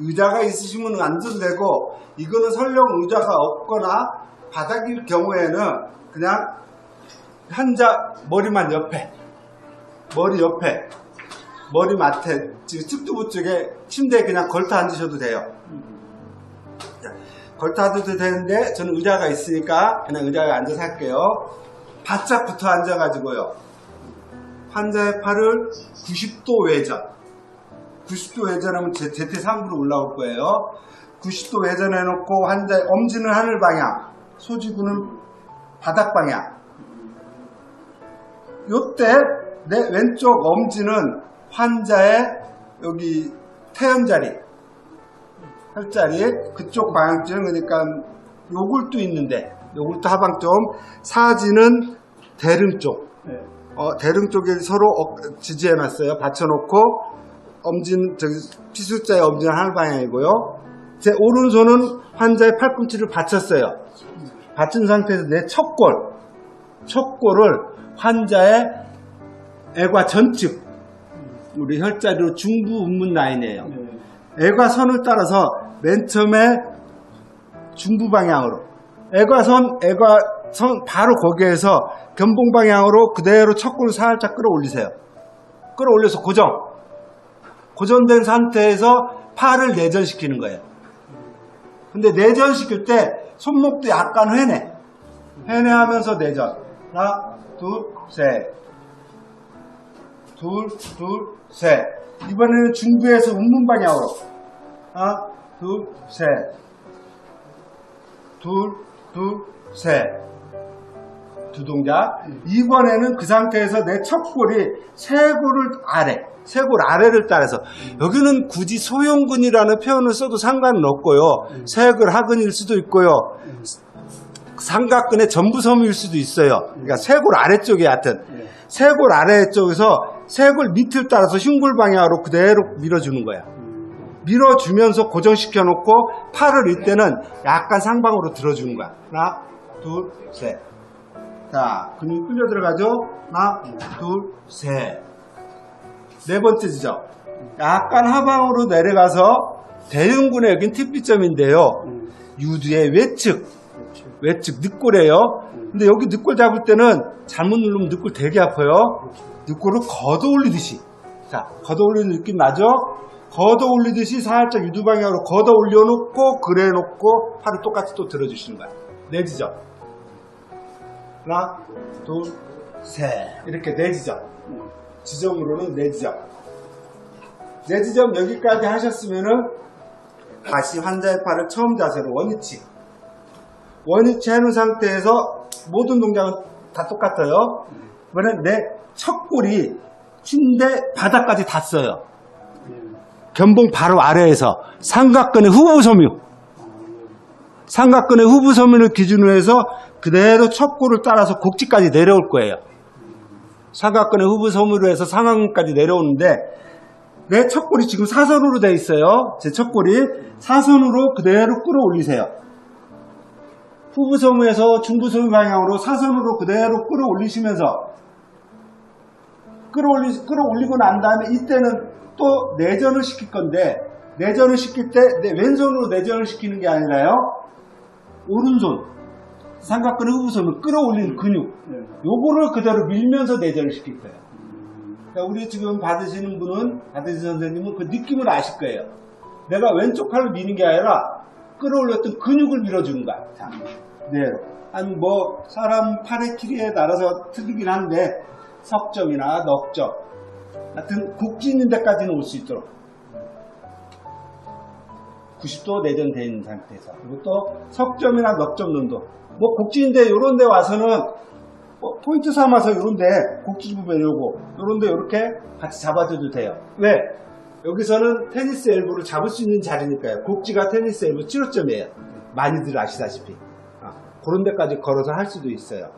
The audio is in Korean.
의자가 있으시면 앉아도 되고 이거는 설령 의자가 없거나 바닥일 경우에는 그냥 환자 머리만 옆에 머리 옆에 머리 맡에 지금 측두부 쪽에 침대에 그냥 걸터 앉으셔도 돼요. 자, 걸터 앉아도 되는데 저는 의자가 있으니까 그냥 의자에 앉아서 할게요. 바짝 붙어 앉아가지고요. 환자의 팔을 90도 외전 90도 외전하면 제, 제태3부로 올라올 거예요. 90도 외전해 놓고 환자의 엄지는 하늘 방향, 소지구는 바닥 방향. 요때 내 왼쪽 엄지는 환자의 여기 태연 자리, 혈 자리 그쪽 방향쯤 그러니까 요굴도 있는데 요굴도 하방 좀 사지는 대릉 쪽. 네. 어, 대릉 쪽에 서로 어, 지지해 놨어요. 받쳐 놓고 엄지는 저기 피술자의 엄지는 하늘 방향이고요. 제 오른손은 환자의 팔꿈치를 받쳤어요. 받친 상태에서 내 척골, 척골을 환자의 애과 전측, 우리 혈자리로 중부 운문 라인이에요. 네. 애과선을 따라서 맨 처음에 중부 방향으로 애과선 애과선 바로 거기에서 견봉 방향으로 그대로 척골을 살짝 끌어올리세요. 끌어올려서 고정. 고정된 상태에서 팔을 내전시키는 거예요. 근데 내전시킬 때 손목도 약간 회내. 회내하면서 내전. 하나, 둘, 셋. 둘, 둘, 셋. 이번에는 중부에서 운문 방향으로. 하나, 둘, 셋. 둘, 둘, 셋. 두 동작. 이번에는 그 상태에서 내 척골이 쇄골을 아래, 쇄골 아래를 따라서 여기는 굳이 소형근이라는 표현을 써도 상관은 없고요. 쇄골 하근일 수도 있고요. 삼각근의 전부섬일 수도 있어요. 그러니까 쇄골 아래쪽에 하여튼 네. 쇄골 아래쪽에서 쇄골 밑을 따라서 흉골 방향으로 그대로 밀어주는 거야. 밀어주면서 고정시켜 놓고 팔을 이때는 약간 상방으로 들어주는 거야. 하나, 둘, 셋. 자, 근육 끌려 들어가죠? 하나, 둘, 셋. 네 번째 지점. 약간 하방으로 내려가서 대흉근의 여긴 TP점인데요. 음. 유두의 외측. 외측 늑골이에요. 근데 여기 늑골 잡을 때는 잘못 누르면 늑골 되게 아파요. 늑골을 걷어 올리듯이. 자, 걷어 올리는 느낌 나죠? 걷어 올리듯이 살짝 유두 방향으로 걷어 올려놓고 그래 놓고 팔을 똑같이 또 들어주시는 거야. 네 지점. 하나, 둘, 셋. 이렇게 네 지점. 지점으로는 네 지점. 네 지점 여기까지 하셨으면은 다시 환자의 팔을 처음 자세로 원위치. 원위치 해놓은 상태에서 모든 동작은 다 똑같아요. 이번엔 내 척골이 침대 바닥까지 닿았어요. 견봉 바로 아래에서 삼각근의 후부 섬유. 삼각근의 후부 섬유를 기준으로 해서 그대로 척골을 따라서 곡지까지 내려올 거예요. 삼각근의 후부 섬유로 해서 상완근까지 내려오는데 내 척골이 지금 사선으로 되어 있어요. 제 척골이 사선으로 그대로 끌어올리세요. 후부섬유에서 중부섬유 방향으로 사선으로 그대로 끌어올리시면서 끌어올리, 끌어올리고 난 다음에 이때는 또 내전을 시킬 건데 내전을 시킬 때 내 왼손으로 내전을 시키는 게 아니라요. 오른손 삼각근의 후부섬유 끌어올리는 근육 네. 요거를 그대로 밀면서 내전을 시킬 거예요. 그러니까 우리 지금 받으시는 분은 받으신 선생님은 그 느낌을 아실 거예요. 내가 왼쪽 팔로 미는 게 아니라 끌어올렸던 근육을 밀어주는 거야. 자, 네. 아니 뭐 사람 팔의 길이에 따라서 틀리긴 한데 석점이나 넉점 같은 곡지 있는 데까지는 올 수 있도록 90도 내전되어 있는 상태에서 그리고 또 석점이나 넉점 정도. 뭐 곡지인데 이런 데 와서는 뭐 포인트 삼아서 이런 데 곡지 부분 요거 요런데 이렇게 같이 잡아줘도 돼요. 왜? 여기서는 테니스 엘보를 잡을 수 있는 자리니까요. 곡지가 테니스 엘보 치료점이에요. 많이들 아시다시피. 아, 그런 데까지 걸어서 할 수도 있어요